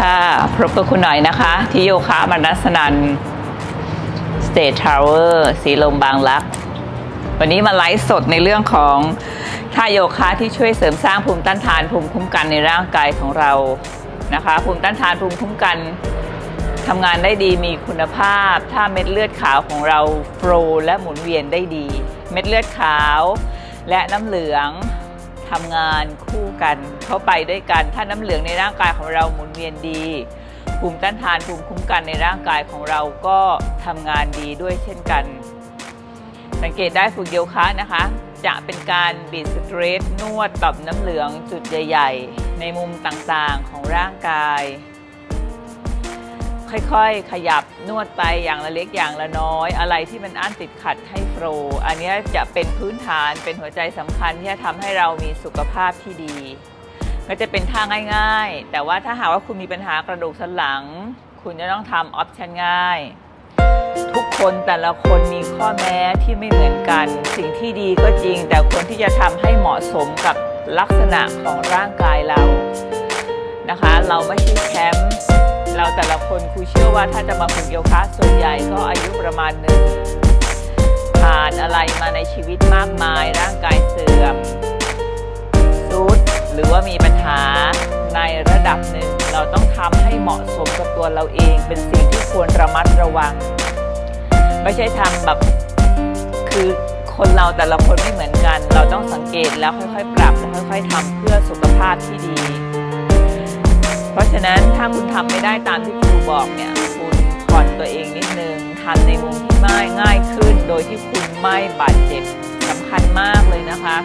ค่ะ พบกับคุณหน่อยนะคะ ที่โยคะมนัสนันสเตททาวเวอร์สีลมบางรัก วันนี้มาไลฟ์สดในเรื่องของท่าโยคะที่ช่วยเสริมสร้างภูมิต้านทานภูมิคุ้มกันในร่างกายของเรานะคะ ภูมิต้านทานภูมิคุ้มกันทำงานได้ดีมีคุณภาพ ถ้าเม็ดเลือดขาวของเราโฟลและหมุนเวียนได้ดี เม็ดเลือดขาวและน้ำเหลือง ทำงานคู่กันเข้าไปด้วยกัน ถ้าน้ำเหลืองในร่างกายของเราหมุนเวียนดี ภูมิต้านทานภูมิคุ้มกันในร่างกายของเราก็ทำงานดีด้วยเช่นกัน สังเกตได้ฝึกโยคะนะคะ จะเป็นการบีดสเตรทนวดต่อมน้ำเหลืองจุดใหญ่ ๆ ในมุมต่างๆของร่างกาย ค่อยๆ ขยับนวดไปอย่างละเล็กอย่างละน้อย อะไรที่มันอั้นติดขัดให้โฟล์อันนี้จะเป็นพื้นฐานเป็นหัวใจสำคัญที่จะทำให้เรามีสุขภาพที่ดี ก็จะเป็นท่าง่ายๆ แต่ว่าถ้าหากว่าคุณมีปัญหากระดูกสันหลัง คุณจะต้องทำออปชันง่าย ทุกคนแต่ละคนมีข้อแม้ที่ไม่เหมือนกัน สิ่งที่ดีก็จริง แต่คนที่จะทำให้เหมาะสมกับลักษณะของร่างกายเรานะคะ เราไม่ใช่แชมป์ เราแต่ละคนครูเชื่อว่าถ้าจะมาฝึกโยคะส่วนใหญ่ก็อายุประมาณหนึ่งผ่านอะไรมาในชีวิตมากมายร่างกายเสื่อมซุดหรือว่ามีปัญหาในระดับหนึ่ง เราต้องทำให้เหมาะสมกับตัวเราเองเป็นสิ่งที่ควรระมัดระวัง ไม่ใช่ทำแบบคือคนเราแต่ละคนไม่เหมือนกัน เราต้องสังเกตแล้วค่อยๆ ปรับแล้วค่อยๆทำเพื่อสุขภาพที่ดี ราะฉะนั้นถ้าคุณทำไม่ได้ตามที่ครูบอกเนี่ยคุณผ่อนตัวเองนิดนึงทำในมุมที่ง่ายง่ายขึ้น โดยที่คุณไม่บาดเจ็บสำคัญมากเลยนะคะ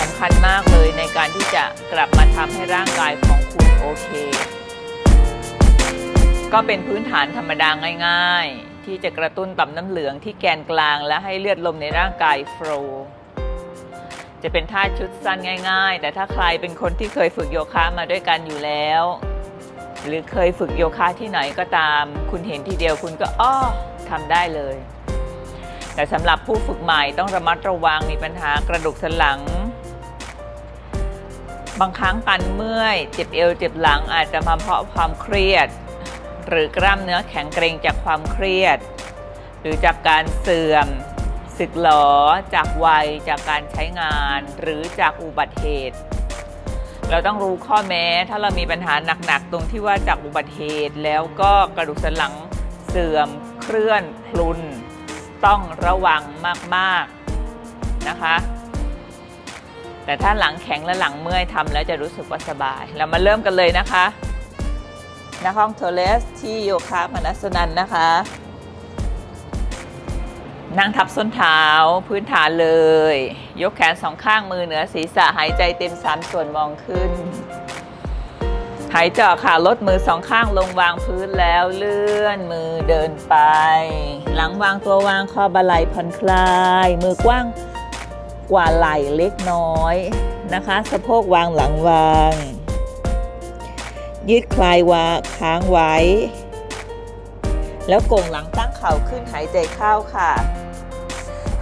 สำคัญมากเลยในการที่จะกลับมาทำให้ร่างกายของคุณโอเค ก็เป็นพื้นฐานธรรมดาง่าย ๆ ที่จะกระตุ้นต่อมน้ำเหลืองที่แกนกลางและให้เลือดลมในร่างกายโฟล์ จะเป็นท่าชุดสั้นง่าย ๆ แต่ถ้าใครเป็นคนที่เคยฝึกโยคะมาด้วยกันอยู่แล้ว หรือเคยฝึกโยคะที่ไหนก็ตาม คุณเห็นทีเดียวคุณก็อ้อทำได้เลย แต่สำหรับผู้ฝึกใหม่ต้องระมัดระวังมีปัญหากระดูกสันหลัง บางครั้งการเมื่อยเจ็บเอวเจ็บหลังอาจจะมาเพราะความเครียด หรือกล้ามเนื้อแข็งเกร็งจากความเครียด หรือจากการเสื่อม สึกหลอจากวัยจากการใช้งานหรือจากอุบัติเหตุ เราต้องรู้ข้อแม้ถ้าเรามีปัญหาหนักๆ ตรงที่ว่าจากอุบัติเหตุแล้วก็กระดูกสันหลังเสื่อมเคลื่อนพลุน ต้องระวังมากๆนะคะ แต่ถ้าหลังแข็งและหลังเมื่อยทำแล้วจะรู้สึกว่าสบาย เรามาเริ่มกันเลยนะคะณห้องโทเลสที่โยคะมนัสนันนะคะ นั่งทับส้นเท้าพื้นฐานเลย ยกแขนสองข้างมือเหนือศีรษะหายใจเต็มสามส่วนมองขึ้น หายใจออค่ะลดมือสองข้างลงวางพื้นแล้วเลื่อนมือเดินไป หลังวางตัววางคอบาไหลผ่อนคลาย มือกว้างกว่าไหล่เล็กน้อยนะคะ สะโพกวางหลังวาง ยืดคลายวาค้างไว้ แล้วโก่งหลังตั้ง เข่าขึ้นหายใจเข้าค่ะ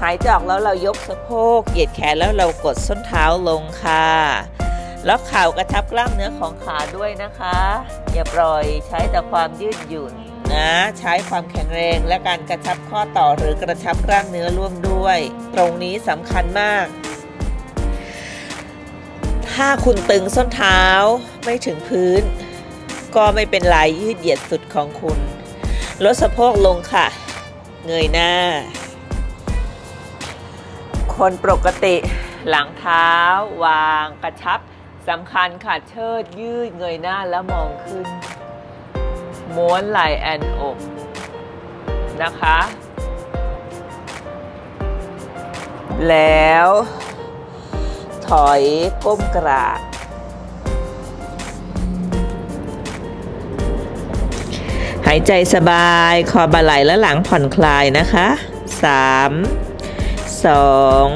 หายใจออกแล้วเรายกสะโพก เหยียดแขนแล้วเรากดส้นเท้าลงค่ะ แล้วเข่ากระชับกล้ามเนื้อของขาด้วยนะคะ อย่าปล่อยใช้แต่ความยืดหยุ่นนะใช้ความแข็งแรงและการกระชับข้อต่อหรือกระชับกล้ามเนื้อร่วมด้วย ตรงนี้สำคัญมาก ถ้าคุณตึงส้นเท้าไม่ถึงพื้น ก็ไม่เป็นไรยืดเหยียดสุดของคุณ ลดสะโพกลงค่ะ เงยหน้า คนปกติหลังเท้าวางกระชับสำคัญค่ะเชิดยืดเงยหน้าแล้วมองขึ้น ม้วนไหล่แอนอก นะคะ แล้ว ถอยก้มกราบ หายใจสบาย คอบาไหลและหลังผ่อนคลายนะคะ 3 2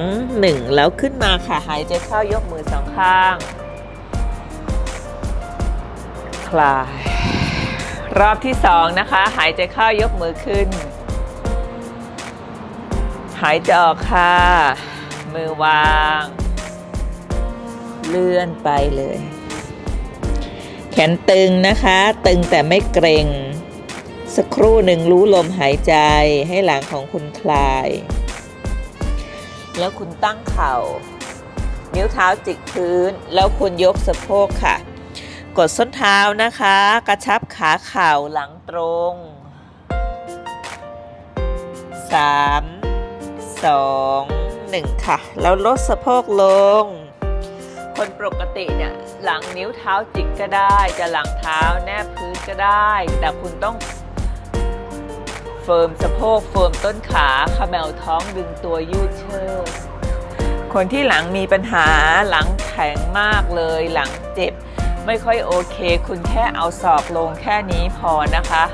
1 แล้วขึ้นมาค่ะ หายใจเข้ายกมือสองข้าง คลาย รอบที่สองนะคะ หายใจเข้ายกมือขึ้น หายใจออกค่ะ มือวาง เลื่อนไปเลย แขนตึงนะคะ ตึงแต่ไม่เกร็ง สักครู่หนึ่งรู้ลมหายใจให้หลังของคุณคลาย แล้วคุณตั้งเข่า นิ้วเท้าจิกพื้น แล้วคุณยกสะโพกค่ะ กดส้นเท้านะคะ กระชับขาเข่าหลังตรง 3 2 1 ค่ะ แล้วลดสะโพกลง คนปกติเนี่ยหลังนิ้วเท้าจิกก็ได้ จะหลังเท้าแนบพื้นก็ได้ แต่คุณต้อง เฟิร์มสะโพกเฟิร์มต้นขาเขมวท้องดึงตัวยืดเชิดคนที่หลังมีปัญหาหลังแข็งมากเลยหลังเจ็บ ไม่ค่อยโอเค คุณแค่เอาศอกลงแค่นี้พอนะคะ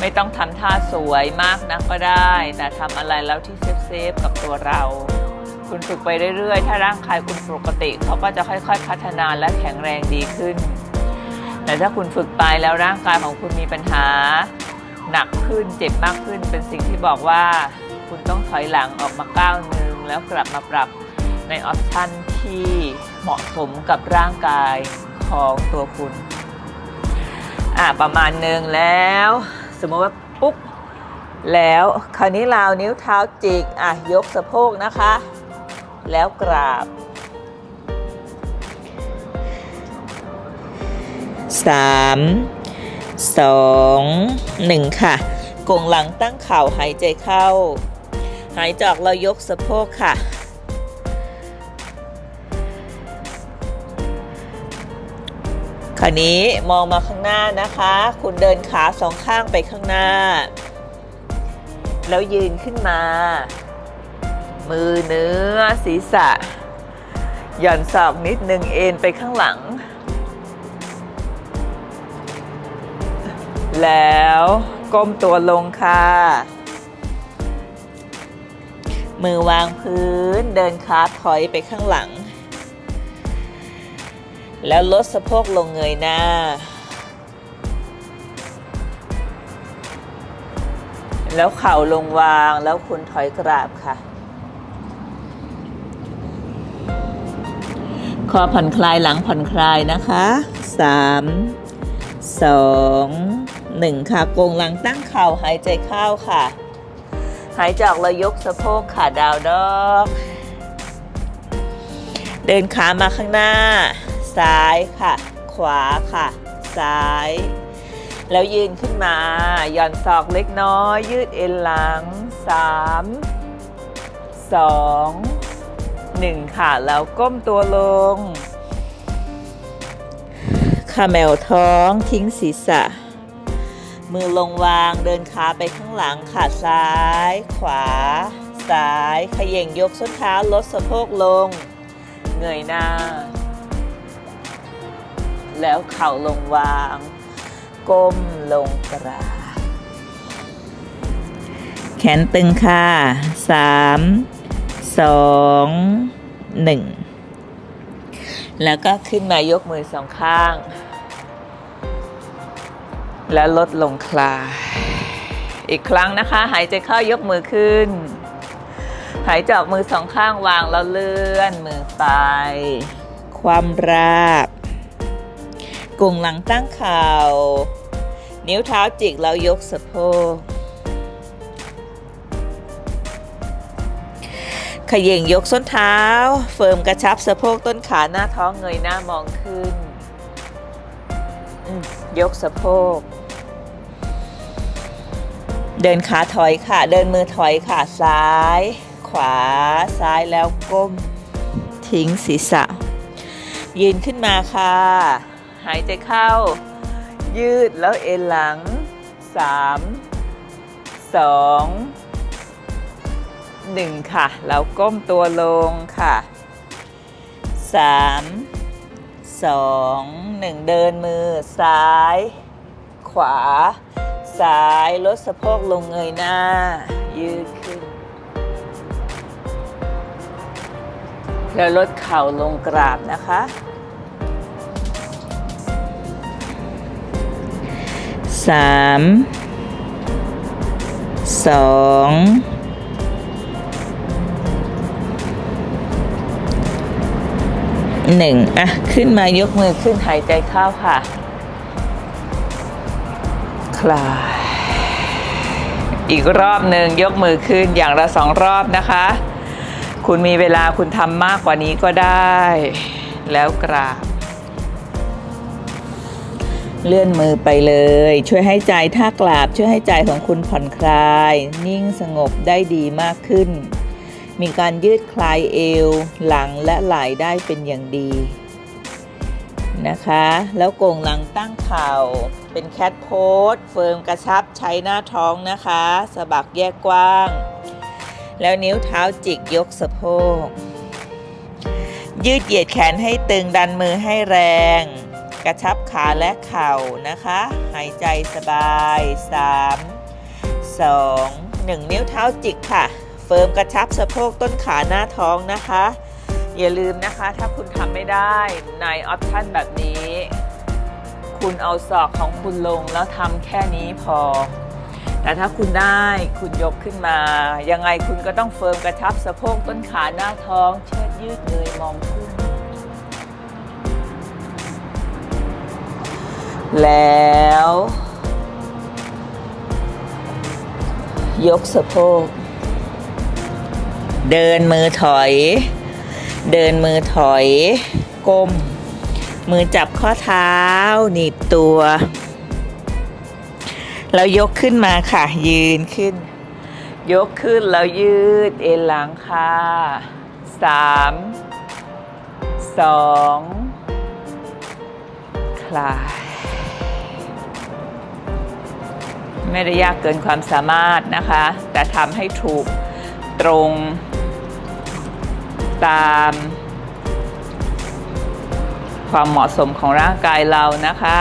ไม่ต้องทำท่าสวยมากนักก็ได้ แต่ทำอะไรแล้วที่เซฟๆกับตัวเรา คุณฝึกไปเรื่อยๆ ถ้าร่างกายคุณปกติเขาก็จะค่อยๆ พัฒนาและแข็งแรงดีขึ้น แต่ถ้าคุณฝึกไปแล้วร่างกายของคุณมีปัญหา หนักขึ้นเจ็บมากขึ้น เป็นสิ่งที่บอกว่าคุณต้องถอยหลังออกมาก้าวหนึ่งแล้วกลับมาปรับในออปชันที่เหมาะสมกับร่างกายของตัวคุณอ่าประมาณหนึ่งแล้ว สมมติว่าปุ๊บแล้วคราวนี้ราวนิ้วเท้าจิกอะยกสะโพกนะคะ แล้วกราบสาม สองหนึ่งค่ะกงหลังตั้งเข่าหายใจเข้า หายใจออกเรายกสะโพกค่ะ คราวนี้มองมาข้างหน้านะคะ คุณเดินขาสองข้างไปข้างหน้า แล้วยืนขึ้นมา มือเนื้อศีรษะ หย่อนศอกนิดนึงเอ็นไปข้างหลัง แล้วก้มตัวลงค่ะ มือวางพื้นเดินขาถอยไปข้างหลัง แล้วลดสะโพกลงเงยหน้า แล้วเข่าลงวางแล้วคุณถอยกราบค่ะคอผ่อนคลายหลังผ่อนคลายนะคะ 3 2 1 ค่ะโกงหลังตั้งเข่าหายใจเข้าค่ะ หายใจออกแล้วยกสะโพกค่ะดาวดอก เดินขามาข้างหน้า ซ้ายค่ะ ขวาค่ะ ซ้าย แล้วยืนขึ้นมาหย่อนศอกเล็กน้อย ยืดเอ็นหลัง 3 2 1 ค่ะ แล้วก้มตัวลงขาแมวท้องทิ้งศีรษะ มือลงวางเดินขาไปข้างหลังขาซ้าย ขวา ซ้ายขย่งยกส้นเท้าลดสะโพกลง เงยหน้า แล้วเข่าลงวาง ก้มลงกราแขนตึงค่ะสามสองหนึ่งแล้วก็ขึ้นมายกมือสองข้าง แล้วลดลงคลาย อีกครั้งนะคะ หายใจเข้ายกมือขึ้น หายใจออกมือสองข้างวางแล้วเลื่อนมือไป ความราบกงหลังตั้งเข่า นิ้วเท้าจิกแล้วยกสะโพกขย่งยกส้นเท้า เฟิร์มกระชับสะโพกต้นขาหน้าท้องเงยหน้า มองขึ้น ยกสะโพก เดินขาถอยค่ะ เดินมือถอยค่ะ ซ้าย ขวา ซ้ายแล้วก้ม ทิ้งศีรษะ ยืนขึ้นมาค่ะ หายใจเข้า ยืดแล้วเอ็นหลัง 3 2 1 ค่ะ แล้วก้มตัวลงค่ะ 3 2 1 เดินมือซ้าย ขวา ซ้ายลดสะโพกลงเงยหน้า ยืดขึ้น แล้วลดเข่าลงกราบนะคะ สาม สองหนึ่งอะ ขึ้นมายกมือขึ้นหายใจเข้าค่ะ คลาย อีกรอบหนึ่งยกมือขึ้นอย่างละสองรอบนะคะ คุณมีเวลาคุณทำมากกว่านี้ก็ได้ แล้วกราบ เลื่อนมือไปเลย ช่วยให้ใจท่ากราบ ช่วยให้ใจของคุณผ่อนคลาย นิ่งสงบได้ดีมากขึ้น มีการยืดคลายเอว หลังและไหล่ได้เป็นอย่างดี นะคะ แล้วโก่งหลังตั้งเข่า เป็นแคทโพสเฟิร์มกระชับใช้หน้าท้องนะคะสะบักแยกกว้าง แล้วนิ้วเท้าจิกยกสะโพก ยืดเหยียดแขนให้ตึงดันมือให้แรง กระชับขาและเข่านะคะ หายใจสบาย 3 2 1 นิ้วเท้าจิกค่ะ เฟิร์มกระชับสะโพกต้นขาหน้าท้องนะคะ อย่าลืมนะคะถ้าคุณทำไม่ได้ในออปชันแบบนี้ คุณเอาศอกของคุณลงแล้วทำแค่นี้พอ แต่ถ้าคุณได้คุณยกขึ้นมา ยังไงคุณก็ต้องเฟิร์มกระชับสะโพกต้นขาหน้าท้อง เชิดยืดเงยมองขึ้น แล้ว ยกสะโพก เดินมือถอย เดินมือถอยก้ม มือจับข้อเท้า หนีบตัว แล้วยกขึ้นมาค่ะ ยืนขึ้น ยกขึ้นแล้วยืดเอ็นหลังค่ะสามสองคลาย ไม่ได้ยากเกินความสามารถนะคะ แต่ทำให้ถูกตรง ตามความเหมาะสมของร่างกายเรานะคะ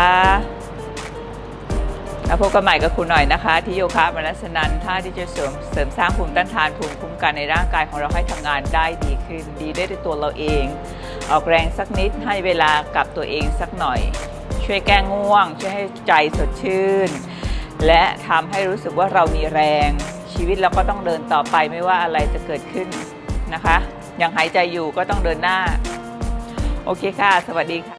แล้วพบกันใหม่กับคุณหน่อยนะคะ ที่โยคะมนัสนันท่าที่จะเสริมเสริมสร้างภูมิต้านทานภูมิคุ้มกันในร่างกายของเราให้ทำงานได้ดีขึ้นดีได้ด้วยตัวเราเอง ออกแรงสักนิดให้เวลากับตัวเองสักหน่อย ช่วยแก้ง่วง ช่วยให้ใจสดชื่น และทำให้รู้สึกว่าเรามีแรงชีวิตเราก็ต้องเดินต่อไปไม่ว่าอะไรจะเกิดขึ้นนะคะ ยังหายใจอยู่ก็ต้องเดินหน้า โอเคค่ะ สวัสดีค่ะ